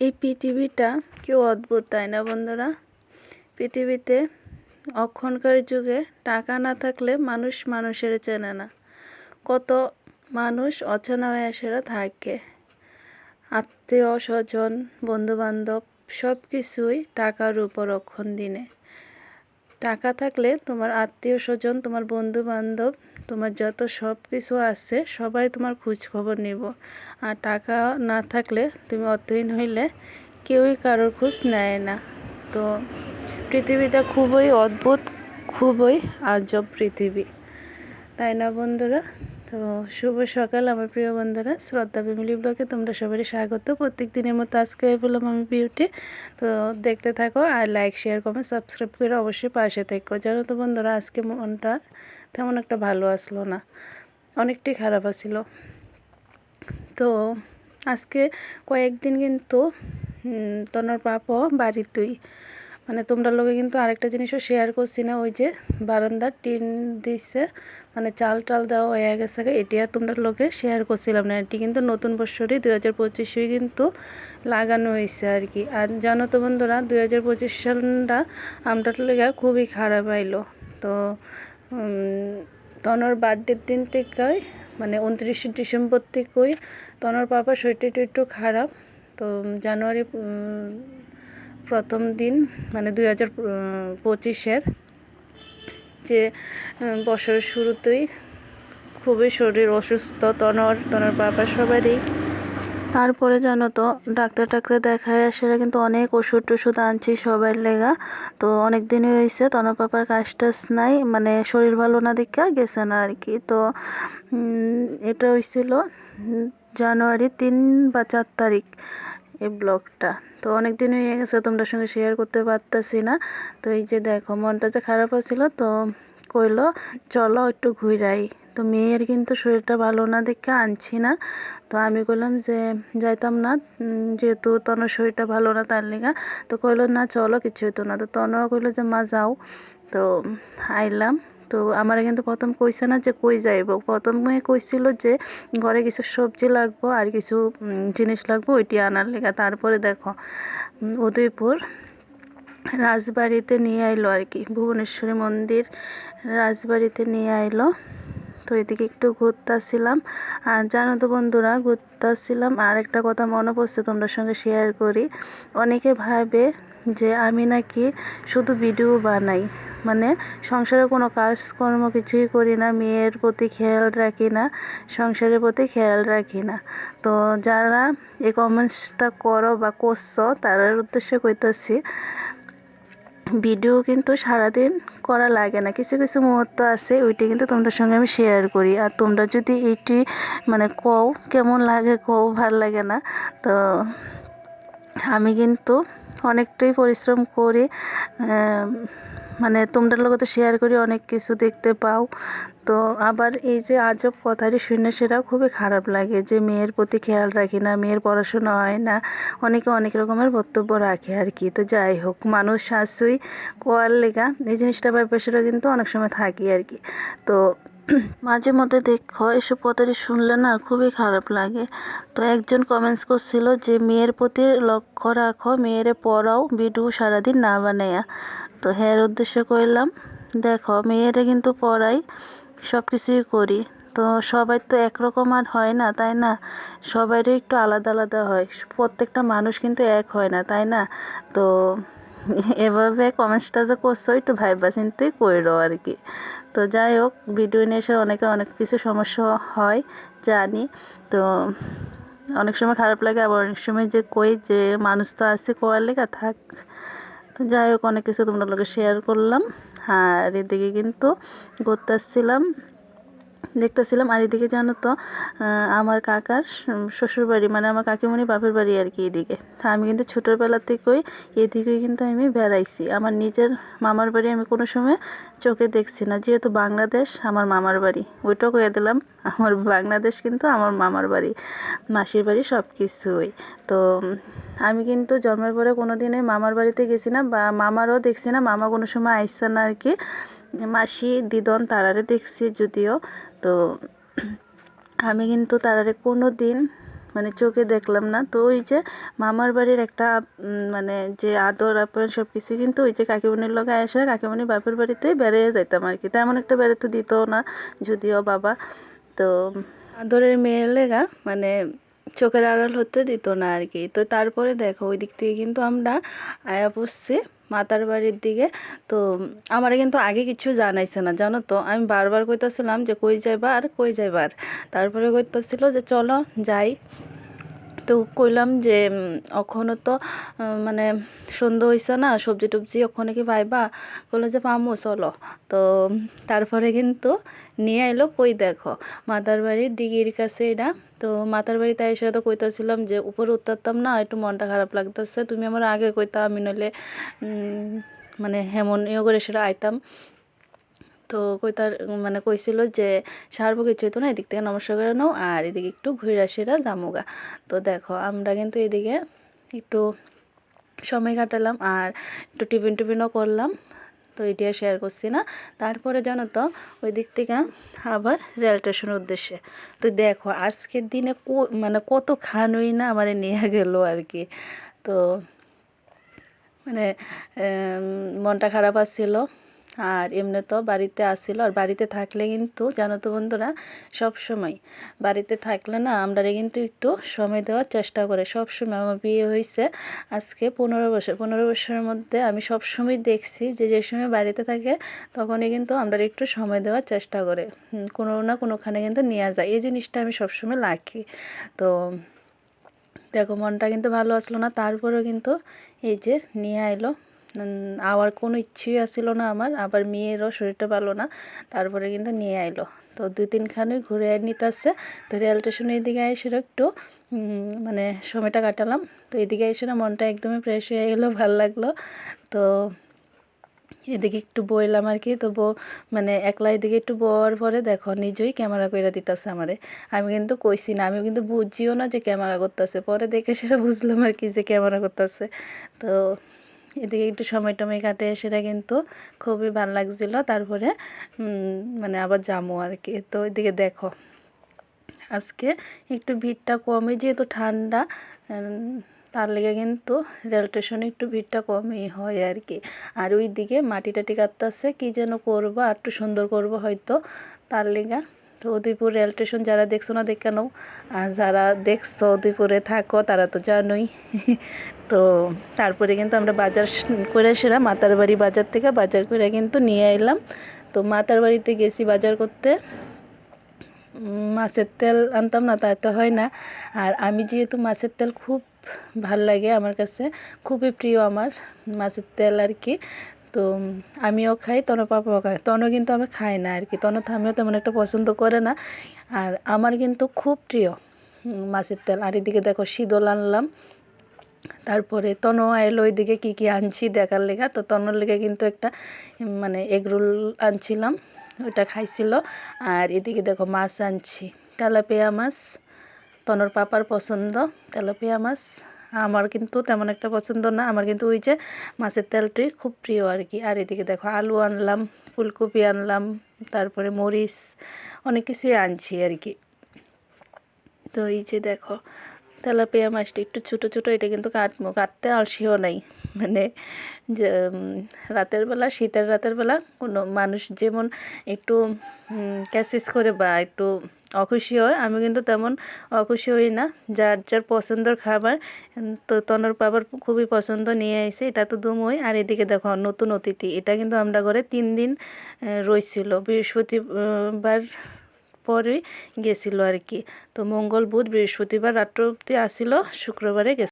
এই পৃথিবীটা কেউ অদ্ভুত, তাই না বন্ধুরা? পৃথিবীতে অক্ষণকার যুগে টাকা না থাকলে মানুষ মানুষের চেনে না। কত মানুষ অচেনা হয়ে সেরা থাকে। আত্মীয় স্বজন বন্ধুবান্ধব সব কিছুই টাকার উপর অক্ষণ দিনে। টাকা থাকলে তোমার আত্মীয় স্বজন, তোমার বন্ধু বান্ধব তোমার যত সব কিছু আছে, সবাই তোমার খোঁজ খবর নিব। আর টাকা না থাকলে তুমি অর্থহীন হইলে কেউই কারোর খোঁজ নেয় না। তো পৃথিবীটা খুবই অদ্ভুত, খুবই আজব পৃথিবী। তাই না বন্ধুরা? তো শুভ সকাল, আমার প্রিয় বন্ধুরা। শ্রদ্ধা ফ্যামিলি ব্লগে তোমরা সবারই স্বাগত। প্রত্যেক দিনের মতো আজকে বললাম আমি বিউটি। তো দেখতে থাকো আর লাইক শেয়ার কমেন্ট সাবস্ক্রাইব করে অবশ্যই পাশে থেকো। জানো তো বন্ধুরা, আজকে মনটা তেমন একটা ভালো আসলো না। অনেকটাই খারাপ আসিল। তো আজকে কয়েকদিন কিন্তু তনর পাপও বাড়িতেই মানে তোমরা লোকে কিন্তু আরেকটা জিনিসও শেয়ার করছি না, ওই যে বারান্দার টিন দিচ্ছে মানে চাল টাল দেওয়া হয়ে গেছে এটি আর তোমরা লোকে শেয়ার করছিলাম না, এটি কিন্তু নতুন বছরই, দুই হাজার পঁচিশে কিন্তু লাগানো হয়েছে আর কি। আর জানো তো বন্ধুরা, দুই হাজার পঁচিশ সালটা আমটার লেগে খুবই খারাপ আইলো। তো তনর বার্থডের দিন থেকে মানে উনত্রিশে ডিসেম্বর থেকেই তনর পাপা শরীরটা একটু খারাপ। তো, জানুয়ারি প্রথম দিন মানে দুই হাজার পঁচিশের যে বছরের শুরুতেই খুবই শরীর অসুস্থ, তনর তনর বাবা সবারই। তারপরে জানো তো, ডাক্তার টাক্তার দেখায় সেটা কিন্তু অনেক ওষুধ টষুধ আনছি সবার লেগা। তো অনেক দিনই হয়েছে, তনর পাপার কাজ টাজ নাই মানে শরীর ভালো না দেখা গেছে না আর কি। তো এটা হয়েছিল জানুয়ারি তিন বা চার তারিখ। এই ব্লগটা। তো অনেক দিন হয়ে গেছে, তোমরা সঙ্গে শেয়ার করতে পারতাছি না। তো এই যে দেখো, মনটা যে খারাপ হয়েছিল, তো কইলো, চলো একটু ঘুরাই। তো মেয়ের কিন্তু শরীরটা ভালো না দেখে আনছি না। তো আমি বললাম যে, যাইতাম না যেহেতু তনর শরীরটা ভালো না তার লেগা। তো কইলো, না, চলো, কিছু হতো না। তো তনও কইলো যে, মা, যাও। তো আইলাম। তো আমার কিন্তু প্রথম কইছে না যে কই যাইব। প্রথমে কইছিল যে ঘরে কিছু সবজি লাগবো আর কিছু জিনিস লাগবো ওইটি আনার লেগা। তারপরে দেখো উদয়পুর রাজবাড়িতে নিয়ে আইলো আর কি, ভুবনেশ্বরী মন্দির রাজবাড়িতে নিয়ে আইলো। তো এদিকে একটু ঘুরতেছিলাম। আর জানো তো বন্ধুরা, ঘুরতেছিলাম। আর একটা কথা মনে পড়ছে তোমরা সঙ্গে শেয়ার করি। অনেকে ভাবে যে আমি নাকি শুধু ভিডিও বানাই। মানে সংসারে কোনো কাজকর্ম কিছুই করি না, মেয়ের প্রতি খেয়াল রাখি না, সংসারের প্রতি খেয়াল রাখি না। তো যারা এই কমেন্টসটা করো বা করছ তার উদ্দেশ্যে কইতাছি ভিডিও কিন্তু সারাদিন করা লাগে না। কিছু কিছু মুহূর্ত আছে, ওইটি কিন্তু তোমাদের সঙ্গে আমি শেয়ার করি। আর তোমরা যদি এইটি মানে কও, কেমন লাগে কও, ভালো লাগে না, তো আমি কিন্তু অনেকটাই পরিশ্রম করি মানে তোমরা লোক তো শেয়ার করি, অনেক কিছু দেখতে পাও। তো আবার এই যে আজব কথাটি শুনে সেটা খুবই খারাপ লাগে যে মেয়ের প্রতি খেয়াল রাখি না, মেয়ের পড়াশোনা হয় না, অনেকে অনেক রকমের বক্তব্য রাখে আর কি। তো যাই হোক, মানুষ শাশুই কোয়ার লেগা, এই জিনিসটা ব্যাপারটা কিন্তু অনেক সময় থাকি আর কি। তো মাঝে মধ্যে দেখো, এসব কথাটি শুনলে না খুবই খারাপ লাগে। তো একজন কমেন্টস করছিল যে, মেয়ের প্রতি লক্ষ্য রাখো, মেয়েরে পড়াও ভিডিও সারাদিন না বানাইয়া তো হ্যাঁ উদ্দেশ্য করলাম, দেখো মেয়েরে কিন্তু পড়াই সব কিছুই করি। তো সবাই তো একরকম আর হয় না, তাই না? সবাইরই একটু আলাদা আলাদা হয়, প্রত্যেকটা মানুষ কিন্তু এক হয় না, তাই না? তো এভাবে কমেন্টসটা যে করছ একটু ভাইবা চিন্তেই করো আর কি। তো যাই হোক ভিডিও নিয়ে এসে অনেকে অনেক কিছু সমস্যা হয়, জানি। তো অনেক সময় খারাপ লাগে, আবার অনেক সময় যে কই যে মানুষ তো আছে, কোয়ার লেখা থাক। যাই হোক অনেক কিছু তোমরা লোকে শেয়ার করলাম। আর এদিকে কিন্তু ঘুরতে আসছিলাম। দেখতেছিলাম আর এদিকে জানো তো আমার কাকার শ্বশুরবাড়ি মানে আমার কাকিমণি বাপের বাড়ি আর কি এদিকে। তা আমি কিন্তু ছোটোবেলা থেকেই এদিকেই কিন্তু আমি বেড়াইছি। আমার নিজের মামার বাড়ি আমি কোনো সময় চোখে দেখছি না, যেহেতু বাংলাদেশ আমার মামার বাড়ি। ওইটাও কয়ে দিলাম, আমার বাংলাদেশ কিন্তু আমার মামার বাড়ি, মাসির বাড়ি সব কিছুই তো আমি কিন্তু জন্মের পরে কোনো দিনে মামার বাড়িতে গেছি না, বা মামারও দেখছি না, মামা কোনো সময় আইসা না আর কি। মাসি দিদন তারারে দেখছি যদিও, তো আমি কিন্তু তারারে কোনো দিন মানে চোখে দেখলাম না। তো ওই যে মামার বাড়ির একটা মানে যে আদর আপ্যায়ন সব কিছু কিন্তু ওই যে কাকিমণির লগে আসে কাকিমণি বাপের বাড়িতেই বেড়িয়ে যাইতাম আর কি। তেমন একটা বেড়াতে দিত না যদিও বাবা। তো আদরের মেয়ের লেগা মানে চোখের আড়াল হতে দিত না আর কি। তো তারপরে দেখো ওই দিক থেকে কিন্তু আমরা আয়া পড়ছি মাতার বাড়ির দিকে। তো আমার কিন্তু আগে কিছু জানাইছে না, জানো তো? আমি বারবার কইতেছিলাম যে কই যাইবার কই যাইবার তারপরে কইতেছিল যে চলো যাই। তো কইলাম যে উম, অখনো তো মানে সন্ধ্যা হয়েছে না সবজি টবজি ওখানে কি পাইবা? বলল যে পামো চলো। তো তারপরে কিন্তু নিয়ে এলো কই দেখো মাতার বাড়ির দিঘির কাছে এটা। তো মাতার বাড়িতে এসে তো কইতাছিলাম যে উপরে উত্তরতাম না একটু মনটা খারাপ লাগতেছে তুমি আমার আগে কইতা আমি নইলে মানে হেমন করে সেটা আইতাম। তো কই তার মানে কইছিল যে সারবো কিছু হইতো না, এদিক থেকে নমস্কার করে নাও, আর এদিকে একটু ঘুরে আসিরা জামুগা। তো দেখো, আমরা কিন্তু এদিকে একটু সময় কাটালাম আর একটু টিফিন টিফিনও করলাম, তো এটিও শেয়ার করছি না। তারপরে জানো তো ওই দিক থেকে আবার রেল স্টেশনের উদ্দেশ্যে। তো দেখো, আজকের দিনে মানে কত খানই না আমার নিয়ে গেল আর কি। তো মানে মনটা খারাপ আসছিল আর এমনি তো বাড়িতে আসছিল আর বাড়িতে থাকলে কিন্তু, জানো তো বন্ধুরা, সব সময় বাড়িতে থাকলে না আমরা কিন্তু একটু সময় দেওয়ার চেষ্টা করে। সব সময় আমার বিয়ে হয়েছে আজকে পনেরো বছর। পনেরো বছরের মধ্যে আমি সব সময় দেখছি যে যে সময় বাড়িতে থাকে, তখনই কিন্তু আমরা একটু সময় দেওয়ার চেষ্টা করে। কোনো না কোনোখানে কিন্তু নেওয়া যায়। এই জিনিসটা আমি সবসময় রাখি। তো দেখো, মনটা কিন্তু ভালো আসলো না। তারপরেও কিন্তু এই যে নিয়ে আইলো আবার কোনো ইচ্ছেই আসছিল না আমার। আবার মেয়েরও শরীরটা ভালো না, তারপরে কিন্তু নিয়ে আইলো। তো দুই তিনখানে ঘুরে নিতেছে তো রেল স্টেশনের এদিকে এসে একটু মানে সময়টা কাটালাম। তো এদিকে এসে না মনটা একদমই ফ্রেশ হয়ে গেলো, ভালো লাগল। তো এদিকে একটু বইলাম আর কি। তো বউ মানে একলা এদিকে একটু বওয়ার পরে দেখো নিজেই ক্যামেরা কইরা দিতেছে আমারে। আমি কিন্তু কইছি না আমি কিন্তু বুঝিও না যে ক্যামেরা করতেছে পরে দেখে সেটা বুঝলাম আর কি যে ক্যামেরা করতেছে তো এদিকে একটু সময় টময় কাটে সেটা কিন্তু খুবই ভালো লাগছিল। তারপরে মানে আবার যাব আর কি। তো এদিকে দেখো, আজকে একটু ভিড়টা কমে যেহেতু ঠান্ডা তার লেগে কিন্তু রেল স্টেশনে একটু ভিড়টা কমই হয় আর কি। আর ওই দিকে মাটি টাটি কি যেন করব, আর একটু সুন্দর করব হয়তো, তার লেগা। তো উদয়পুর রেল স্টেশন যারা দেখছ না, দেখ কেন আর যারা দেখছ উদয়পুরে থাকো, তারা তো জানোই। তো তারপরে কিন্তু আমরা বাজার করে সেরা মাতার বাড়ি বাজার থেকে বাজার করে কিন্তু নিয়ে এলাম। তো মাতার বাড়িতে গেছি বাজার করতে। মাছের তেল আনতাম না তা তো হয় না। আর আমি যেহেতু মাছের তেল খুব ভালো লাগে আমার কাছে, খুবই প্রিয় আমার মাছের তেল আর কি। তো আমিও খাই, তন পাপাও খায়। তন কিন্তু আমি খাই না আর কি। তন আমিও তেমন একটা পছন্দ করে না। আর আমার কিন্তু খুব প্রিয় মাছের তেল। আর এদিকে দেখো শীতল আনলাম। তারপরে তনু এলো ওইদিকে কী কী আনছি দেখার লেগা। তো তনুর লেগে কিন্তু একটা মানে এগরোল আনছিলাম। ওটা খাইছিল। আর এদিকে দেখো মাছ আনছি। তেলাপিয়া মাছ। তনুর পাপার পছন্দ তেলাপিয়া মাছ। আমার কিন্তু তেমন একটা পছন্দ না। আমার কিন্তু ওই যে মাছের তেলটি খুব প্রিয় আর কি আর এদিকে দেখো আলু আনলাম, ফুলকপি আনলাম, তারপরে মরিচ, অনেক কিছুই আনছি আর কি তো এই যে দেখো, তেলাপিয়া মাছটা একটু ছোটো ছোটো, এটা কিন্তু কাটবো কাটতে আলসিও নাই। মানে যে রাতের বেলা, শীতের রাতের বেলা কোনো মানুষ যেমন একটু ক্যাসিস করে বা একটু অখুশি হয়, আমি কিন্তু তেমন অখুশি হই না। যার যার পছন্দর খাবার তো তনর পাবার খুবই পছন্দ নিয়ে এসে এটা তো দুমই আর এদিকে দেখো, নতুন অতিথি, এটা কিন্তু আমরা ঘরে তিন দিন রয়েছিল বৃহস্পতিবার পরে গেছিল আর কি। তো মঙ্গল বুধ, বৃহস্পতিবার রাত্র অব্দি আসিল, শুক্রবারে গেছে।